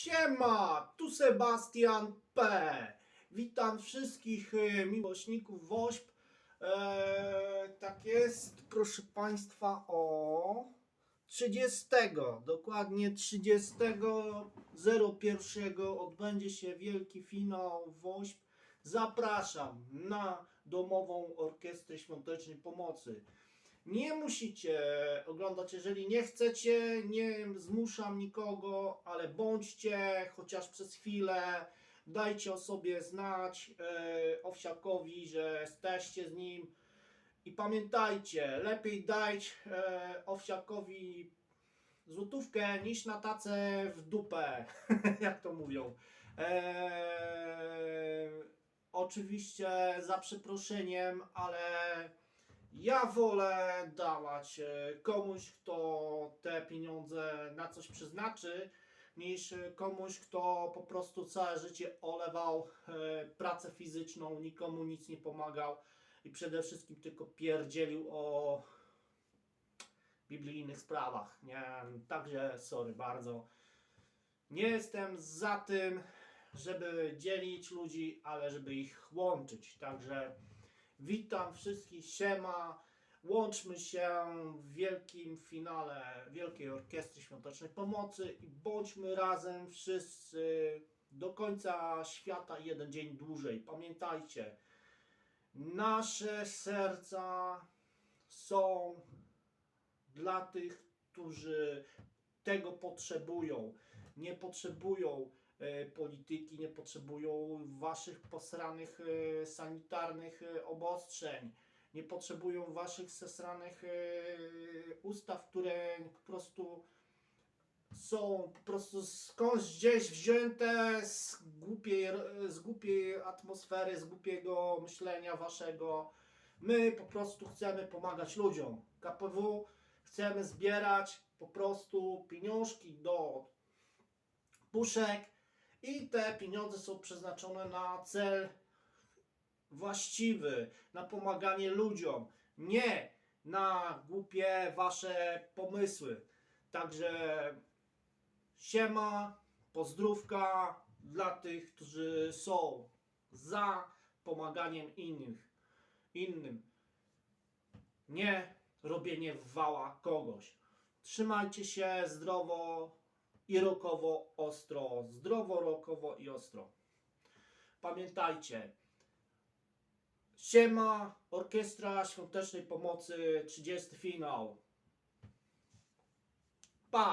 Siema, tu Sebastian P. Witam wszystkich e, miłośników WOŚP. E, tak jest, proszę Państwa, o 30, dokładnie 30.01 odbędzie się wielki finał WOŚP. Zapraszam na domową orkiestrę świątecznej pomocy. Nie musicie oglądać, jeżeli nie chcecie, nie zmuszam nikogo, ale bądźcie chociaż przez chwilę, dajcie o sobie znać e, Owsiakowi, że jesteście z nim i pamiętajcie, lepiej dać e, Owsiakowi złotówkę niż na tacę w dupę, jak to mówią. E, oczywiście za przeproszeniem, ale ja wolę dawać e, komuś, kto te pieniądze na coś przeznaczy, niż e, komuś, kto po prostu całe życie olewał e, pracę fizyczną, nikomu nic nie pomagał i przede wszystkim tylko pierdzielił o biblijnych sprawach. Nie, także sorry bardzo. Nie jestem za tym, żeby dzielić ludzi, ale żeby ich łączyć. Także Witam wszystkich, siema. Łączmy się w wielkim finale Wielkiej Orkiestry Świątecznej Pomocy i bądźmy razem wszyscy do końca świata jeden dzień dłużej. Pamiętajcie, nasze serca są dla tych, którzy tego potrzebują. Nie potrzebują polityki, nie potrzebują waszych posranych e, sanitarnych e, obostrzeń, nie potrzebują waszych zesranych e, ustaw, które po prostu są po prostu skądś gdzieś wzięte z głupiej, z głupiej atmosfery, z głupiego myślenia waszego. My po prostu chcemy pomagać ludziom. KPW chcemy zbierać po prostu pieniążki do puszek i te pieniądze są przeznaczone na cel właściwy, na pomaganie ludziom, nie na głupie wasze pomysły. Także siema, pozdrówka dla tych, którzy są za pomaganiem innych, innym. Nie robienie wała kogoś. Trzymajcie się zdrowo i rokowo ostro. Zdrowo, rokowo i ostro. Pamiętajcie. Siema, Orkiestra Świątecznej Pomocy, 30 finał. Pa!